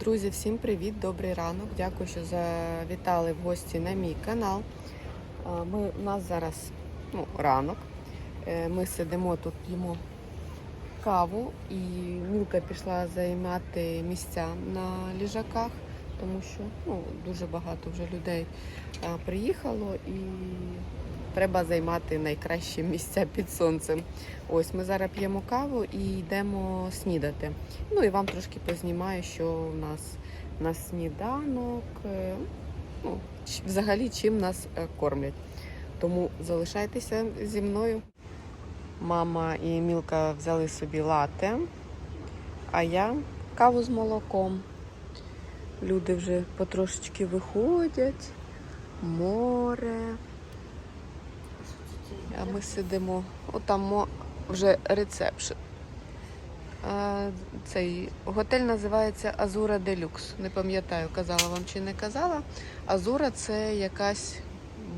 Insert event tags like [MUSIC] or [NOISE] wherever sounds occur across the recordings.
Друзі, всім привіт, добрий ранок. Дякую, що завітали в гості на мій канал. Ми, у нас зараз ну, ранок. Е, Ми сидимо тут, їмо каву, і Мілка пішла займати місця на ліжаках, тому що ну, дуже багато вже людей приїхало і треба займати найкращі місця під сонцем. Ось ми зараз п'ємо каву і йдемо снідати. Ну і вам трошки познімаю, що у нас на сніданок, е, ну, взагалі чим нас е, кормлять. Тому залишайтеся зі мною. Мама і Мілка взяли собі лате, а я каву з молоком. Люди вже потрошечки виходять, море. А ми сидимо. Отам вже рецепшн. Цей готель називається Азура Делюкс. Не пам'ятаю, казала вам чи не казала. Азура це якась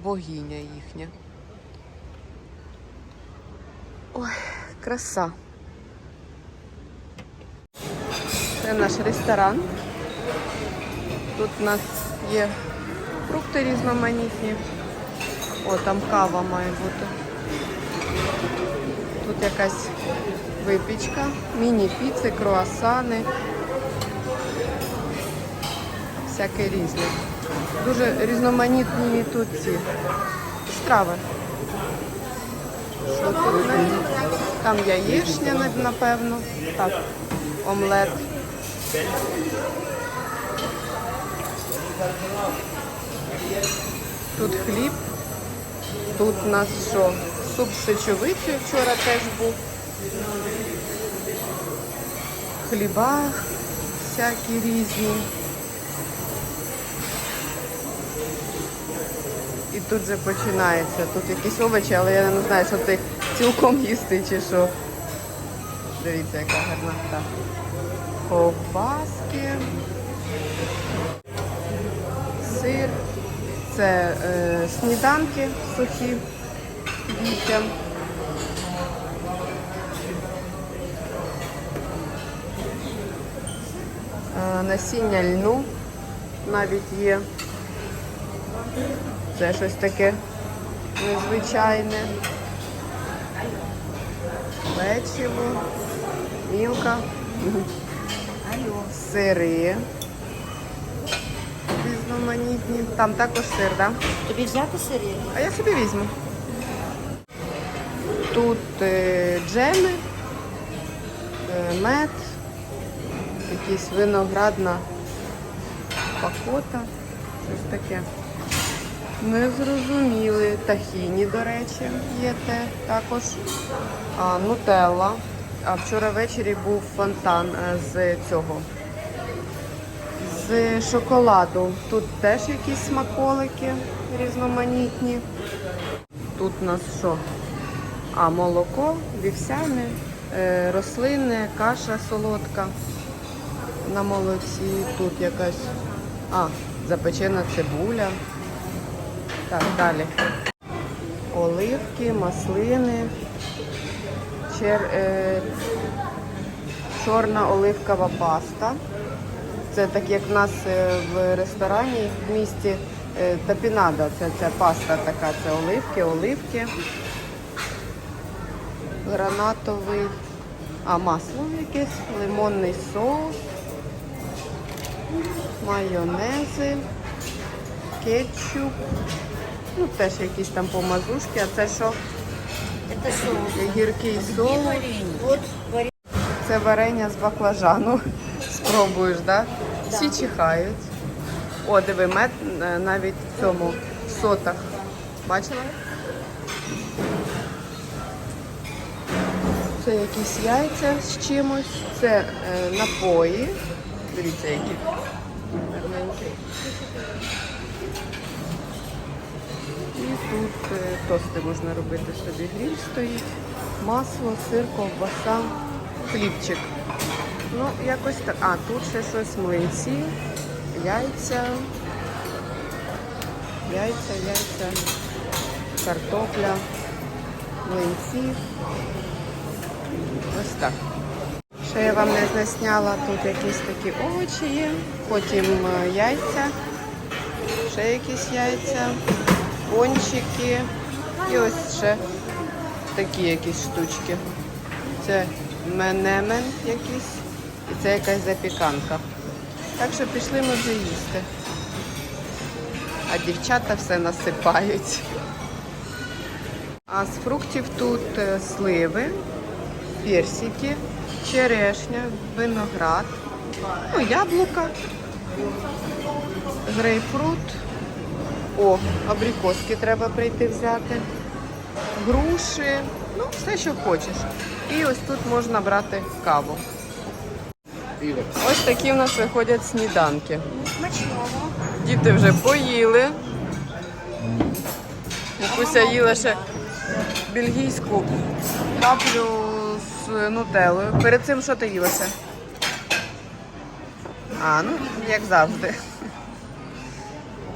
богиня їхня. Ой, краса. Це наш ресторан. Тут у нас є фрукти різноманітні. О, там кава має бути. Тут якась випічка, міні-піци, круасани. Всяке різне. Дуже різноманітні тут ці страви. Що тут? Там яєчня, напевно. Так, омлет. Тут хліб. Тут у нас що? Суп з сечовицею вчора теж був. Хліба всякі різні. І тут же починається. Тут якісь овочі, але я не знаю, що їх цілком їсти чи що. Дивіться, яка гарна та. Ковбаски. Сир. Це е, сніданки сухі дітям. Е, насіння льну навіть є. Це щось таке незвичайне. Печиво, мілка, сири різноманітні. Там також сир, так? Да? Тобі взяти сирі? А я собі візьму. Тут е, джеми, е, мед, якийсь виноградна пакота, щось таке. Не зрозуміли. Тахіні, до речі, є те також. А, нутелла. А вчора ввечері був фонтан е, з цього. З шоколаду. Тут теж якісь смаколики різноманітні. Тут у нас що? А, молоко, вівсяне, е, рослинне, каша солодка на молоці. Тут якась. А, запечена цибуля. Так, далі. Оливки, маслини, чер, е, чорна оливкова паста. Це так як в нас е, в ресторані в місті е, тапінада. Це ця паста така, це оливки, оливки. Гранатовий, а масло якесь, лимонний соус, майонези, кетчуп. Ну, теж якісь там помазушки, а це що? Це соус. Гіркий соус. Це варення з баклажану. Спробуєш, так? Да? Всі чихають. О, диви, мед е, навіть в цьому в сотах. Бачила? Це якісь яйця з чимось. Це е, напої. Дивіться, які. І тут е, тости можна робити собі. Гріль стоїть, масло, сир, ковбаса, хлібчик. Ну, якось так. А, тут ще щось млинці, яйця. Яйця, яйця, картопля, млинці. Ось так. Ще я вам не засняла, тут якісь такі овочі є, потім е, яйця, ще якісь яйця, пончики і ось ще такі якісь штучки. Це менемен якийсь і це якась запіканка. Так що пішли ми вже їсти. А дівчата все насипають. А з фруктів тут е, сливи, персики, черешня, виноград, ну, яблука, грейпфрут. О, абрикоски треба прийти взяти. Груші, ну, все, що хочеш. І ось тут можна брати каву. Ось такі в нас виходять сніданки. Смачного. Діти вже поїли. Вікуся їла ще бельгійську каплю з нутеллою. Перед цим що ти їла ще? А, ну, як завжди.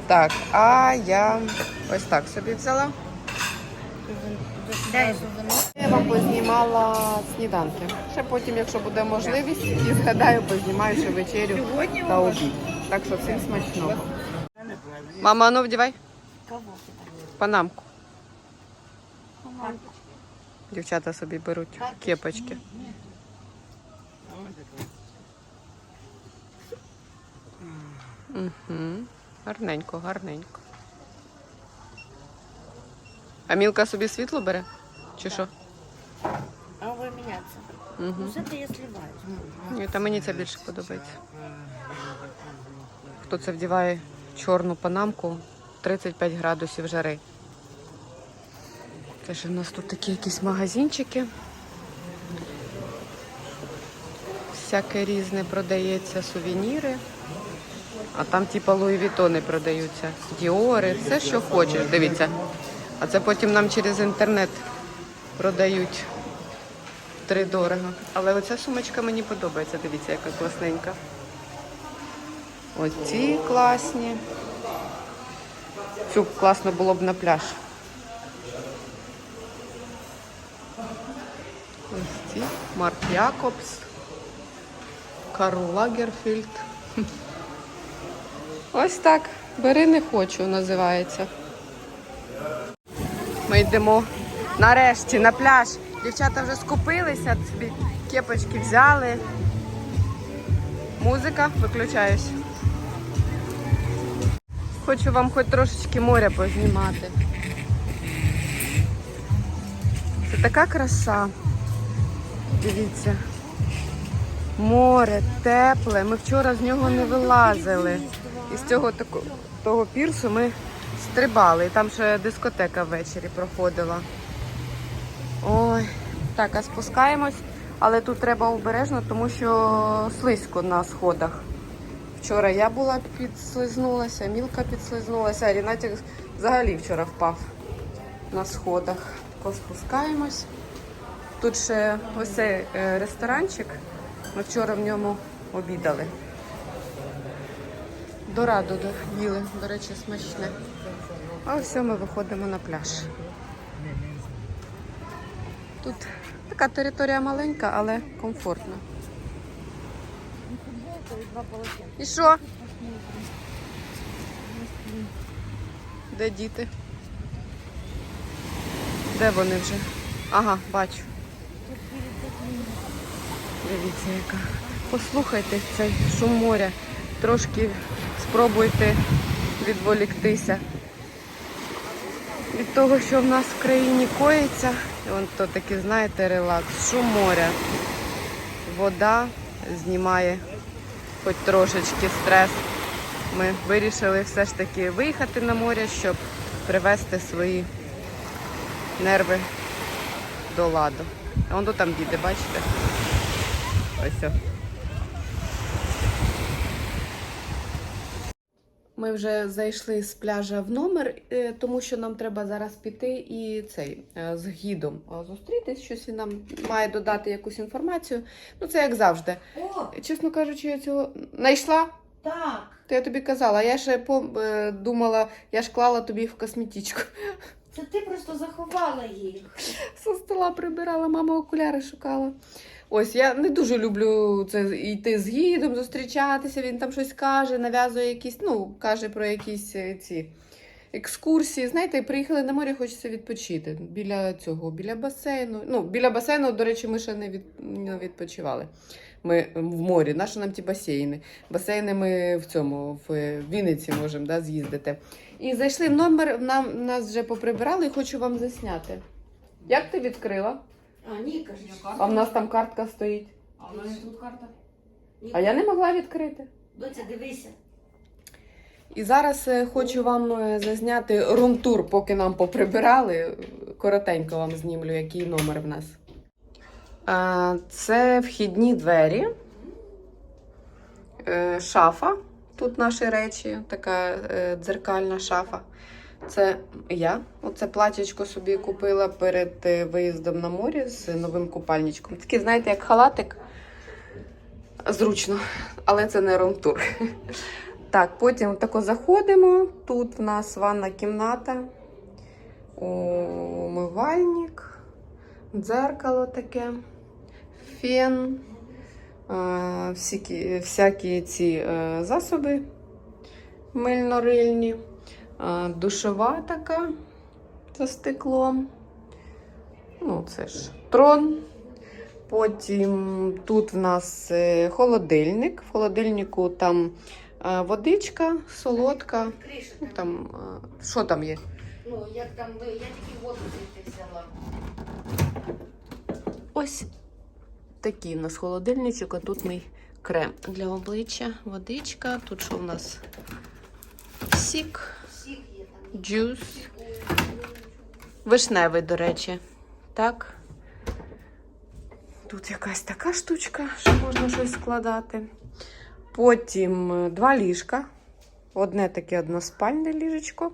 Так, а я ось так собі взяла. Я вам познімала сніданки. Ще потім, якщо буде можливість, і згадаю, познімаю ще вечерю та обід. Так що всім смачного. Мама, ну вдівай панамку. Дівчата собі беруть кепочки. Угу. Гарненько, гарненько. А Мілка собі світло бере? Чи що? А вы меняться. Угу. Ну, с я сливаюсь. Ні, та мені це більше подобається. Хто це вдіває чорну панамку 35 градусів жари. Це ж у нас тут такі якісь магазинчики. Всяке різне продається, сувеніри. А там типа Луї Вітони продаються. Діори, все, що хочеш. Дивіться. А це потім нам через інтернет продають три дорого. Але оця сумочка мені подобається. Дивіться, яка класненька. Ось ці класні. Цю класно було б на пляж. Ось ці. Марк Якобс. Карл Лагерфільд. Ось так. Бери не хочу, називається. Ми йдемо нарешті на пляж. Дівчата вже скупилися, собі кепочки взяли. Музика, виключаюсь. Хочу вам хоч трошечки моря познімати. Це така краса. Дивіться. Море тепле. Ми вчора з нього не вилазили. І з цього того пірсу ми стрибали. І там ще дискотека ввечері проходила. Ой, так, а спускаємось, але тут треба обережно, тому що слизько на сходах. Вчора я була підслизнулася, Мілка підслизнулася, а Рінатік взагалі вчора впав на сходах. Поспускаємось. Тут ще ось цей е, ресторанчик. Ми вчора в ньому обідали. Дораду їли, до речі, смачне. А все, ми виходимо на пляж. Тут така територія маленька, але комфортна. І що? Де діти? Де вони вже? Ага, бачу. Дивіться, яка. Послухайте цей шум моря. Трошки спробуйте відволіктися від того, що в нас в країні коїться. І Вон то такий, знаєте, релакс. Шум моря. Вода знімає хоч трошечки стрес. Ми вирішили все ж таки виїхати на море, щоб привести свої нерви до ладу. А то там діти, бачите? Ось. Ми вже зайшли з пляжа в номер, е, тому що нам треба зараз піти і цей е, з гідом е, зустрітись. Щось він нам має додати якусь інформацію. Ну, це як завжди. О, Чесно кажучи, я цього знайшла. так. То я тобі казала, я ще по, думала, я ж клала тобі в косметичку. Це ти просто заховала їх. Со стола прибирала, мама окуляри шукала. Ось я не дуже люблю це йти з гідом, зустрічатися. Він там щось каже, нав'язує якісь, ну, каже про якісь е, ці екскурсії. Знаєте, приїхали на море, хочеться відпочити. Біля цього, біля басейну. Ну, біля басейну, до речі, ми ще не, від, не відпочивали. Ми в морі, наші нам ті басейни. Басейни ми в цьому, в Вінниці можемо да, з'їздити. І зайшли в номер, нам, нас вже поприбирали і хочу вам засняти. Як ти відкрила? А, ні, кажи. А в нас там картка стоїть. А в мене тут карта. А я не могла відкрити. Доця, дивися. І зараз е, хочу вам е, зазняти рум-тур, поки нам поприбирали. Коротенько вам знімлю, який номер в нас. Е, Це вхідні двері, Е, шафа. Тут наші речі, така е, дзеркальна шафа. Це я. Оце платячко собі купила перед е, виїздом на море з новим купальничком. Такий, знаєте, як халатик. Зручно, але це не рум-тур. [LAUGHS] Так, потім тако заходимо. Тут в нас ванна кімната, умивальник, дзеркало таке, фен, всякі, всякі ці е, засоби мильно-рильні, е, душова така за стеклом. Ну, це ж трон. Потім тут в нас е, холодильник. В холодильнику там е, водичка, солодка. Ну, там. Е, що там є? Ну, як там, ви- я тільки воду звідти взяла. Ось такий у нас холодильничок, а тут мій крем для обличчя, водичка. Тут що в нас? Сік. Джус. Вишневий, до речі. Так. Тут якась така штучка, що можна щось складати. Потім е, два ліжка. Одне таке односпальне ліжечко.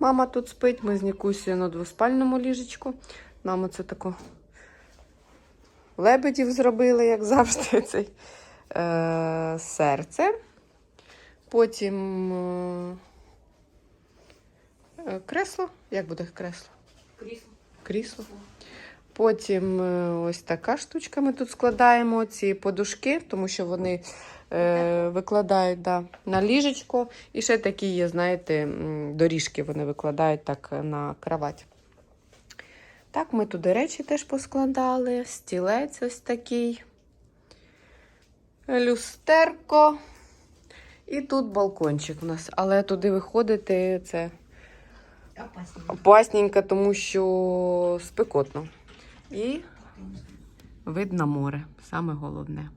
Мама тут спить, ми з Нікусією на двоспальному ліжечку. Нам оце тако лебедів зробили, як завжди, [LAUGHS] цей е, серце. Потім е, кресло. Як буде кресло? Крісло. крісло. Потім е, ось така штучка. Ми тут складаємо ці подушки, тому що вони е, викладають да, на ліжечко. І ще такі є, знаєте, доріжки вони викладають так е, на кровать. Так, ми туди речі теж поскладали. Стілець ось такий. Люстерко. І тут балкончик у нас. Але туди виходити це Опасно. Опасненько, тому що спекотно. І вид на море, саме головне.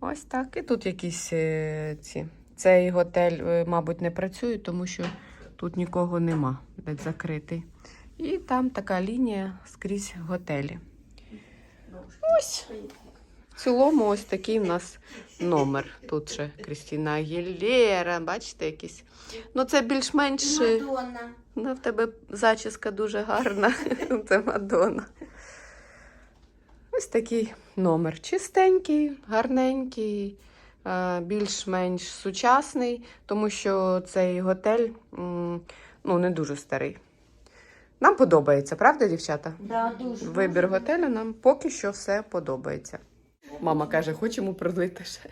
Ось так. І тут якісь е, ці. Цей готель, е, мабуть, не працює, тому що тут нікого нема, десь закритий. І там така лінія скрізь готелі. Ось. В цілому, ось такий в нас номер. Тут ще Крістіна Агілєра, бачите, якісь. Ну, це більш-менш. е, Мадонна. Ну, в тебе зачіска дуже гарна. [LAUGHS] Це Мадонна. Ось такий номер. Чистенький, гарненький, е, більш-менш сучасний, тому що цей готель ну, не дуже старий. Нам подобається, правда, дівчата? Да, дуже. Вибір готелю нам поки що все подобається. Мама каже, хочемо пролити ще.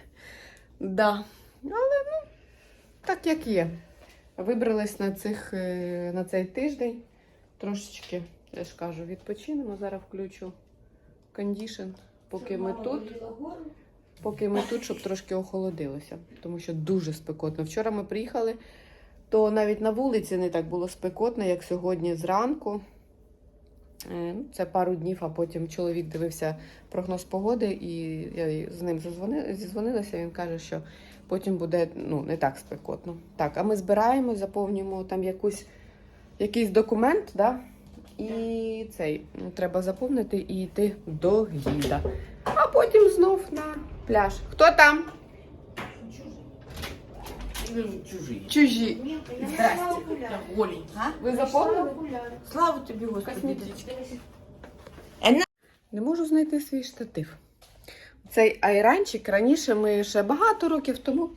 Да. Але ну, так як є. Вибрались на, цих, е, на цей тиждень. Трошечки, я ж кажу, відпочинемо. Зараз включу кондішн, поки ми тут. Поки ми тут, щоб трошки охолодилося, тому що дуже спекотно. Вчора ми приїхали, то навіть на вулиці не так було спекотно, як сьогодні зранку. Е, ну, Це пару днів, а потім чоловік дивився прогноз погоди, і я з ним зізвонилася. Він каже, що потім буде ну, не так спекотно. Так, а ми збираємо, заповнюємо там якусь, якийсь документ, да? і цей треба заповнити і йти до гіда. А потім знов на пляж. Хто там? Чужие. Чужі. Я не Здрасте. Я голень. А? Ви заповнили? Слава тобі, Господи. Косметичка. Дивися. Не можу знайти свій штатив. Цей айранчик раніше ми ще багато років тому.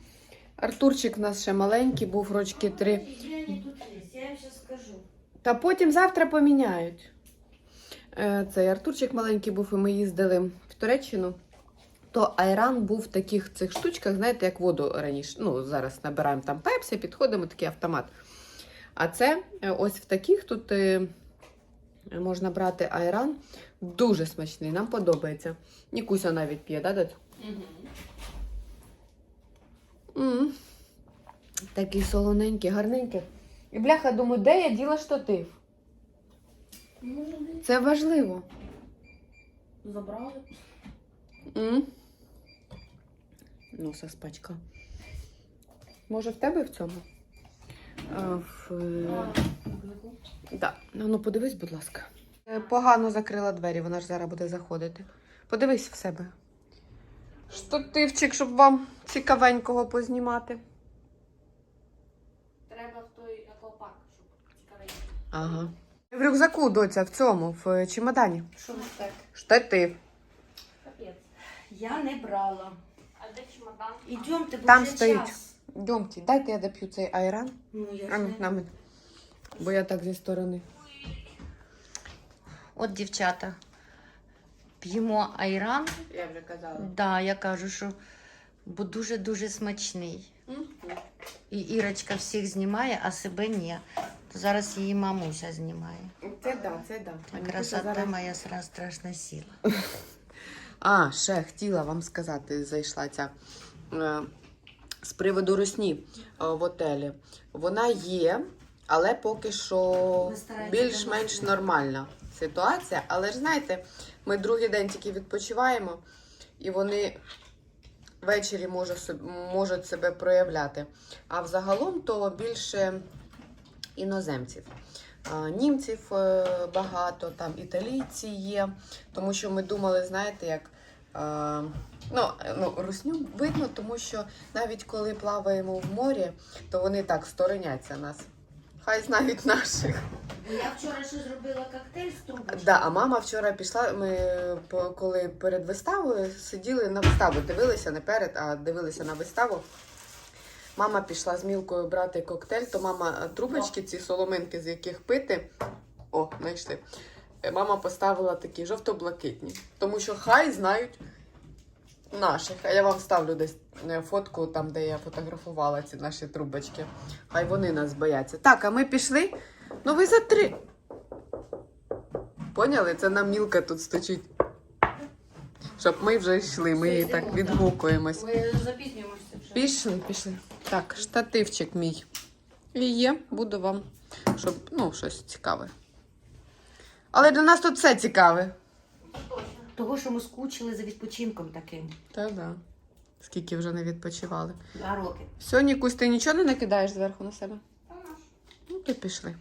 Артурчик у нас ще маленький, був рочки три. Є, тут я скажу. Та потім завтра поміняють. е, цей Артурчик маленький був, і ми їздили в Туреччину, то айран був в таких цих штучках, знаєте, як воду раніше. Ну, зараз набираємо там пепсі, підходимо, такий автомат. А це е, ось в таких тут е, можна брати айран. Дуже смачний, нам подобається. Нікуся навіть п'є, да, дать? м Такий солоненький, гарненький. І бляха, думаю, де я діла штатив? Це важливо. Забрали. М? Носа спачка. Може, в тебе в цьому? А, в... е, Да. Ну, ну, подивись, будь ласка. Е, Погано закрила двері, вона ж зараз буде заходити. Подивись в себе. Штативчик, щоб вам цікавенького познімати. Треба в той аквапарк, щоб цікавенько. Ага. В рюкзаку, доця, в цьому, в е, чемодані. Що не так? Штатив. Капець. Я не брала. А де чемодан? Ідемте, бо Там вже стоїть. час. Йдемте, дайте я доп'ю цей айран. Ну, я А ж ну, не... на мене. Бо я так зі сторони. От, дівчата, п'ємо айран. Я вже казала. Да, я кажу, що бо дуже-дуже смачний. І Ірочка всіх знімає, а себе ні. То зараз її мамуся знімає. Це да, це да. Красота зараз- моя сра- страшна сіла. [LAUGHS] А, ще хотіла вам сказати, зайшла ця. Е, з приводу русні е, в отелі. Вона є, але поки що більш-менш нормальна ситуація. Але ж знаєте, ми другий день тільки відпочиваємо, і вони ввечері можуть себе проявляти. А взагалом то більше іноземців. Німців е, багато, там італійці є, тому що ми думали, знаєте, як. Ну, е, ну, русню видно, тому що навіть коли плаваємо в морі, то вони так стороняться нас. Хай знають наших. Я вчора ще зробила коктейль з трубочки. Да, а мама вчора пішла. Ми коли перед виставою сиділи на виставу, дивилися не перед, а дивилися на виставу. Мама пішла з мілкою брати коктейль, то мама е, трубочки, ці соломинки, з яких пити. О, знайшли. Е, Мама поставила такі жовто-блакитні. Тому що хай знають наших. А я вам ставлю десь е, фотку там, де я фотографувала ці наші трубочки. Хай вони нас бояться. Так, а ми пішли. Ну ви за три. Поняли? Це нам мілка тут стучить. Щоб ми вже йшли, ми її так відгукуємось. Ми запізнюємося вже. Пішли, пішли. Так, штативчик мій. І є, буду вам, щоб, ну, щось цікаве. Але для нас тут все цікаве. Того, що ми скучили за відпочинком таким. Та да. Скільки вже не відпочивали. Два роки. Все, Нікусь, ти нічого не накидаєш зверху на себе? Ну, то пішли.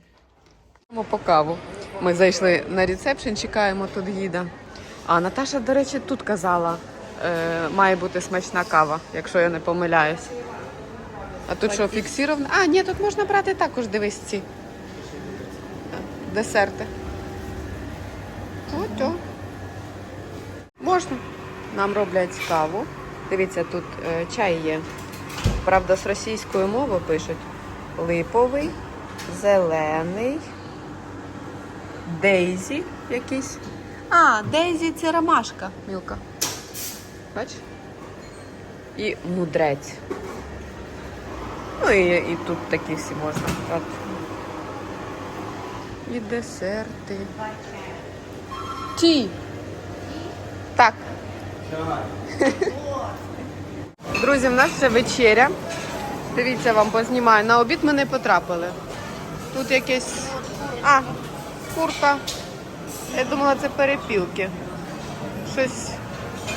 Ми по каву. Ми зайшли на ресепшн, чекаємо тут гіда. А Наташа, до речі, тут казала, е, має бути смачна кава, якщо я не помиляюсь. А тут що, фіксіровано? А, ні, тут можна брати також, дивись ці десерти. От, о. Можна. Нам роблять каву. Дивіться, тут е, чай є. Правда, з російською мовою пишуть липовий, зелений, дейзі якийсь. А, дейзі це ромашка, мілка. Бач? І мудрець. Ну і, і тут такі всі можна брати. І десерти. Ті. Так. [LAUGHS] Друзі, в нас вже вечеря. Дивіться, вам познімаю. На обід ми не потрапили. Тут якесь. А, курка. Я думала, це перепілки. Щось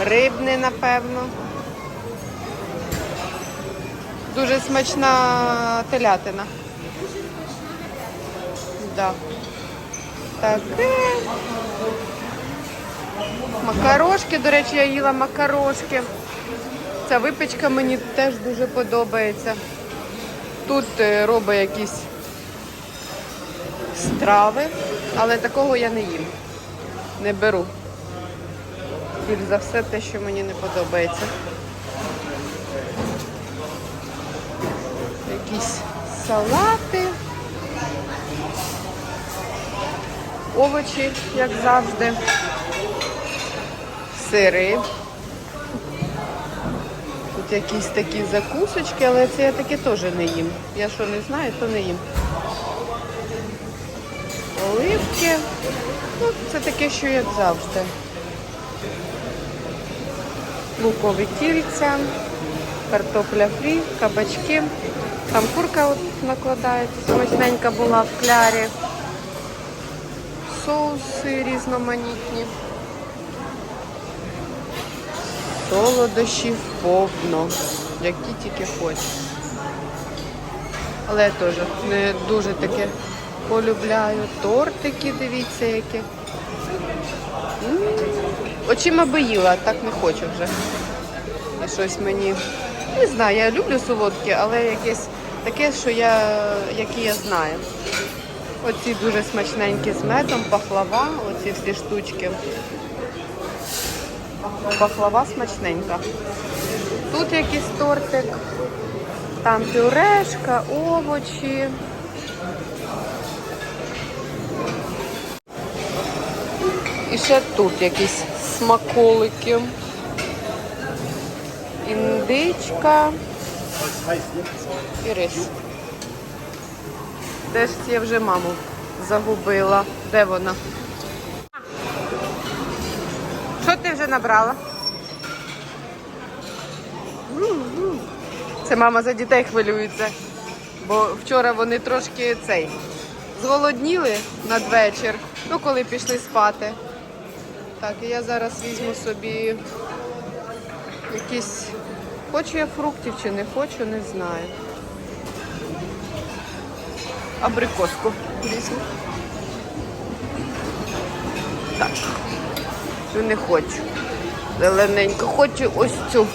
рибне, напевно. Дуже смачна телятина. Да. Таке. Макарошки, до речі, я їла макарошки. Ця випічка мені теж дуже подобається. Тут е, робить якісь страви, але такого я не їм. Не беру. Більш за все те, що мені не подобається. Якісь салати. овочі, як завжди. Сири. Тут якісь такі закусочки, але це я таке теж не їм. Я що не знаю, то не їм. Оливки. Ну, це таке, що як завжди. Лукові кільця, картопля фрі, кабачки. Там курка от накладається, смачненька була в клярі. Соуси різноманітні. Солодощів повно, які тільки хочеш. Але я теж не дуже таке полюбляю. Тортики, дивіться, які. Очима би їла, так не хочу вже. Щось мені. Не знаю, я люблю солодкі, але якесь таке, що я, які я знаю. Оці дуже смачненькі з медом, пахлава, оці всі штучки. Пахлава смачненька. Тут якийсь тортик, там пюрешка, овочі. І ще тут якісь смаколики. Індичка і рис. Ж я вже маму загубила? Де вона? Що ти вже набрала? Це мама за дітей хвилюється. Бо вчора вони трошки цей зголодніли надвечір, ну коли пішли спати. Так, і я зараз візьму собі якісь. Хочу я фруктів чи не хочу, не знаю. Абрикоску візьму. Так. Цю не хочу. Зелененько. Хочу ось цю.